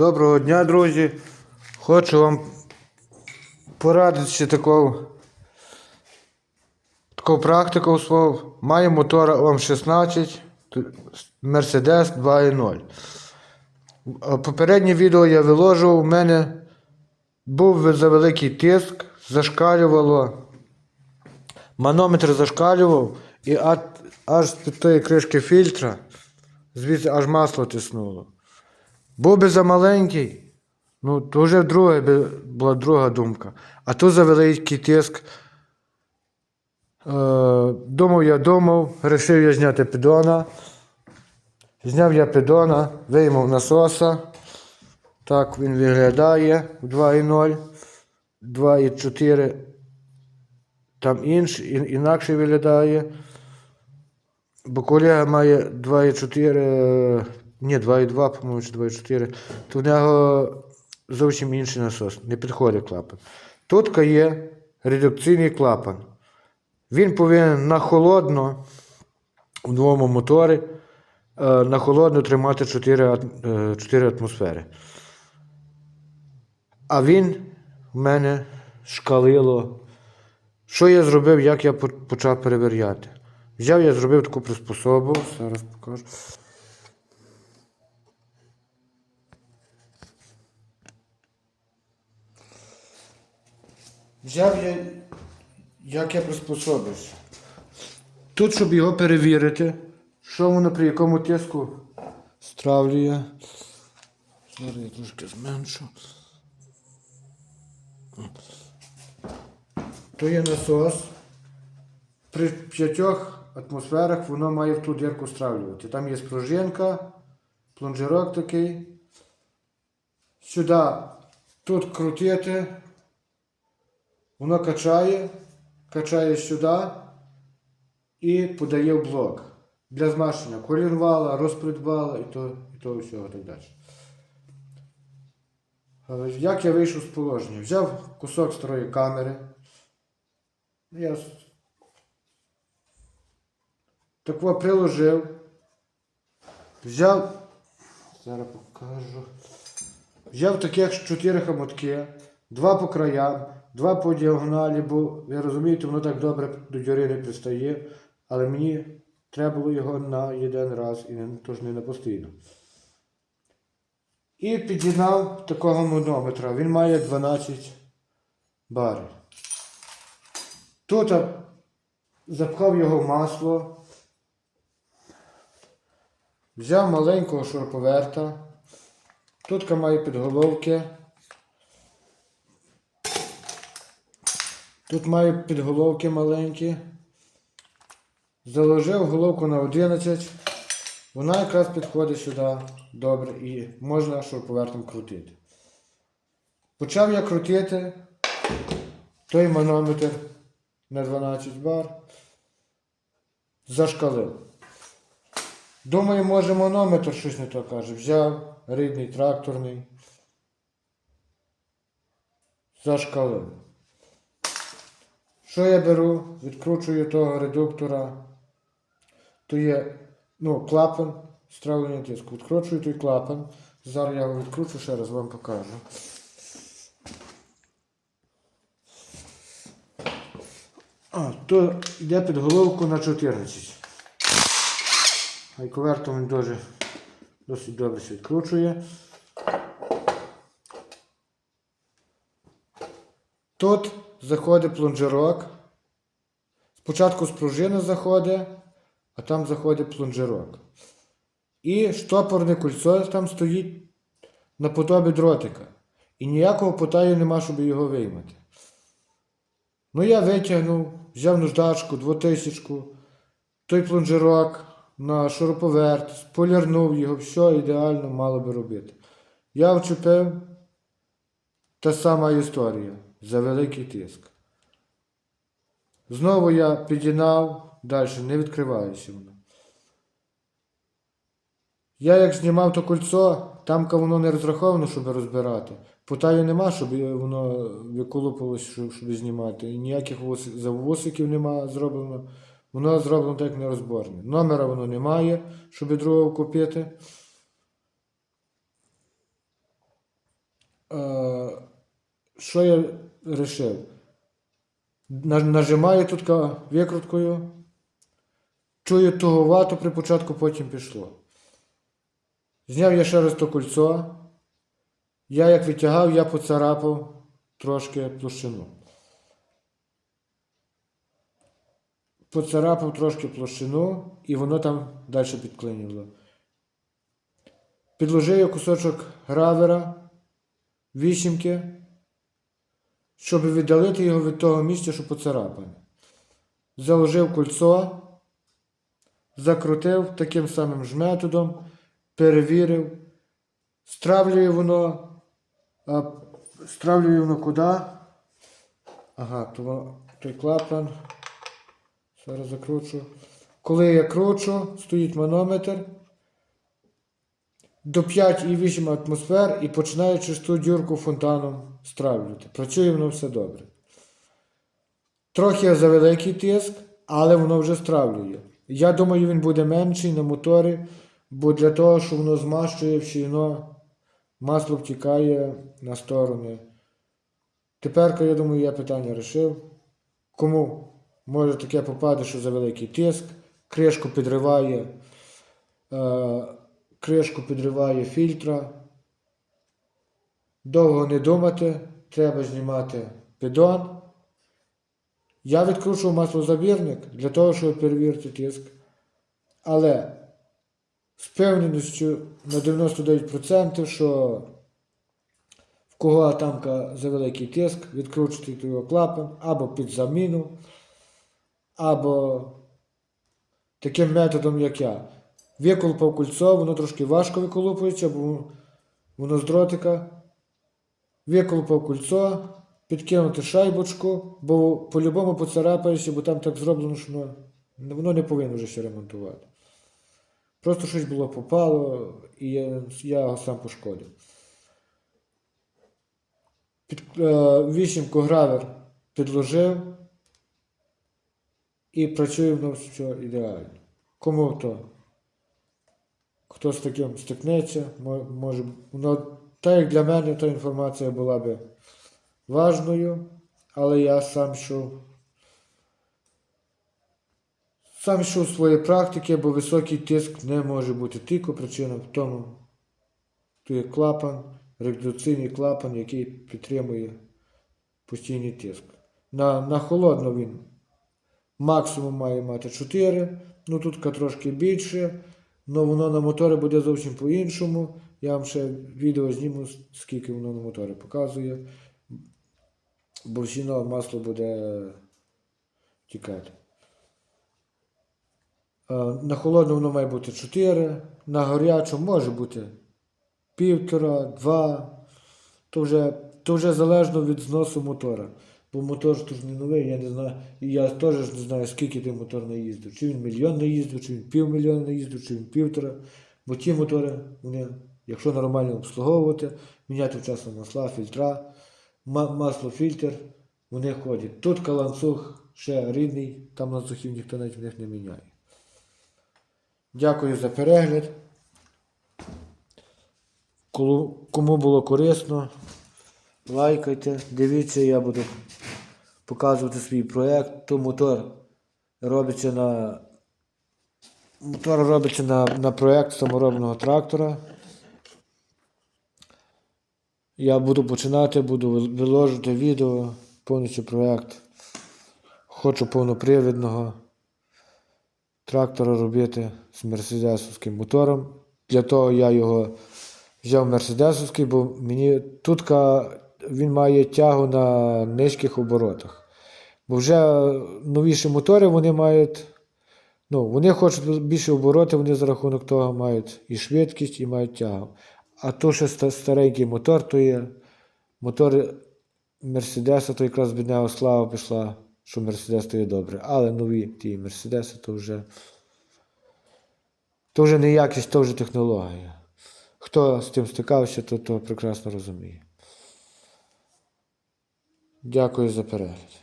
Доброго дня, друзі. Хочу вам порадити ще таку, таку практику свою. Маю мотор ОМ16 Mercedes 2.0. Попереднє відео я виложив, у мене був завеликий тиск, зашкалювало. Манометр зашкалював і аж, з тої кришки фільтра звідси аж масло тиснуло. Був би замаленький, ну, то вже друге би була друга думка. А тут за великий тиск. Е, думав я думав, вирішив я зняти піддона. Зняв я піддона, виймав насоса. Так він виглядає в 2.0, 2.4. Там інший, інакше виглядає. Бо колега має 2,4, е, ні, 2,2, по-моєму, чи 2,4, то в нього зовсім інший насос, не підходить клапан. Тут є редукційний клапан. Він повинен на холодно у новому моторі е, на холодно тримати 4, е, 4 атмосфери. А він в мене шкалило. Що я зробив, як я почав перевіряти? Взяв я зробив таку приспособу, зараз покажу. Взяв я, як я приспособився. Тут, щоб його перевірити, що воно при якому тиску стравлює. Зараз я трошки зменшу. То є насос. При п'ятьох атмосферах воно має в ту дірку стравлювати. Там є спружинка, плунжерок такий. Сюди тут крутити. Воно качає, качає сюди і подає в блок. Для змащення колінвала, розпредвала і то, і того всього так далі. Як я вийшов з положення? Взяв кусок старої камери. Я с- тако приложив. Взяв. Зараз покажу. Взяв таких чотири хамотки, два по краям, два по діагоналі, бо ви розумієте, воно так добре до дюри не пристає, але мені треба було його на один раз і не, тож не на постійно. І під'єднав такого манометра. Він має 12 барів. Тут запхав його в масло. Взяв маленького шуруповерта. Тут має підголовки. Тут має підголовки маленькі. Заложив головку на 11. Вона якраз підходить сюди добре і можна шуруповертом крутити. Почав я крутити той манометр на 12 бар. Зашкалив. Думаю, може манометр щось не то каже. Взяв рідний тракторний. Зашкалив. Що я беру? Відкручую того редуктора. То є ну, клапан стравлення тиску. Відкручую той клапан. Зараз я його відкручу, ще раз вам покажу. А, то йде під головку на 14. Айковертом він дуже досить добре се відкручує. Тут заходить плунжерок. Спочатку з пружини заходить, а там заходить плунжерок. І штопорне кольцо там стоїть наподобі дротика. І ніякого потаю нема, щоб його виймати. Ну, я витягнув, взяв наждачку, двотисячку, той плунжерок на шуруповерт, сполірнув його, все ідеально мало би робити. Я вчепив та сама історія за великий тиск. Знову я підігнав, далі не відкривається воно. Я як знімав то кольцо, там воно не розраховано, щоб розбирати. Потаю нема, щоб воно виколупалось, щоб, щоб знімати. І ніяких вус- завусиків нема зроблено. Воно зроблено так нерозборне. Номера воно немає, щоб другого купити. е, що я вирішив? Нажимаю тут викруткою. Чую туговато при початку, потім пішло. Зняв я ще раз то кольцо. Я як витягав, я поцарапав трошки площину. Поцарапав трошки площину, і воно там далі підклинило. Підложив я кусочок гравера, вісімки, щоб віддалити його від того місця, що поцарапане. Заложив кольцо, закрутив таким самим ж методом, перевірив, стравлює воно, а стравлює воно куди? Ага, то, той клапан. Зараз закручу. Коли я кручу, стоїть манометр до 5,8 атмосфер і починаю через ту дюрку фонтаном стравлювати. Працює воно все добре. Трохи завеликий тиск, але воно вже стравлює. Я думаю, він буде менший на моторі, бо для того, що воно змащує вщільно, масло втікає на сторони. Тепер, я думаю, я питання вирішив. Кому може таке попаде, що за великий тиск, кришку підриває, е, кришку підриває фільтра. Довго не думати, треба знімати піддон. Я відкручував маслозабірник для того, щоб перевірити тиск. Але з певненістю на 99%, що в кого тамка за великий тиск, відкручуйте його клапан або під заміну, або таким методом, як я. Виколупав кольцо, воно трошки важко виколупується, бо воно з дротика. Виколупав кольцо, підкинути шайбочку, бо по-любому поцарапаєшся, бо там так зроблено, що воно, воно не повинно вже ще ремонтувати. Просто щось було попало, і я, я його сам пошкодив. Під, е, вісімку гравер підложив і працює воно все ідеально. Кому то? Хто з таким стикнеться, може. Воно, так як для мене та інформація була би важною, але я сам йшов. Сам йшов з своєї практики, бо високий тиск не може бути тільки причина в тому, то є клапан, редукційний клапан, який підтримує постійний тиск. На, на холодно він максимум має мати 4, ну тут трошки більше, але воно на моторі буде зовсім по-іншому. Я вам ще відео зніму, скільки воно на моторі показує, бо все масло буде тікати. Е, На холодну воно має бути 4, на гарячу може бути півтора, два. То вже, то вже залежно від зносу мотора. Бо мотор ж не новий, я не знаю. Я теж не знаю, скільки той мотор наїздив. Чи він мільйон наїздив, чи він півмільйона наїздив, чи він півтора. Бо ті мотори, вони, якщо нормально обслуговувати, міняти вчасно масла, фільтра, масло, фільтр, вони ходять. Тут каланцуг ще рідний, там ланцюгів ніхто навіть в них не міняє. Дякую за перегляд. Кому було корисно, лайкайте, дивіться, я буду показувати свій проєкт. То мотор робиться на мотор робиться на, на проєкт саморобного трактора. Я буду починати, буду вил- виложити відео, повністю проєкт. Хочу повнопривідного трактора робити з мерседесовським мотором. Для того я його взяв мерседесовський, бо мені тут він має тягу на низьких оборотах. Бо вже новіші мотори вони мають. Ну, вони хочуть більше обороти, вони за рахунок того мають і швидкість, і мають тягу. А то, що старенький мотор, то є мотор Мерседеса, то якраз від нього слава пішла, що Мерседес то є добре. Але нові ті Мерседеси то вже. То вже не якість, то вже технологія. Хто з тим стикався, то, то прекрасно розуміє. Дякую за перегляд.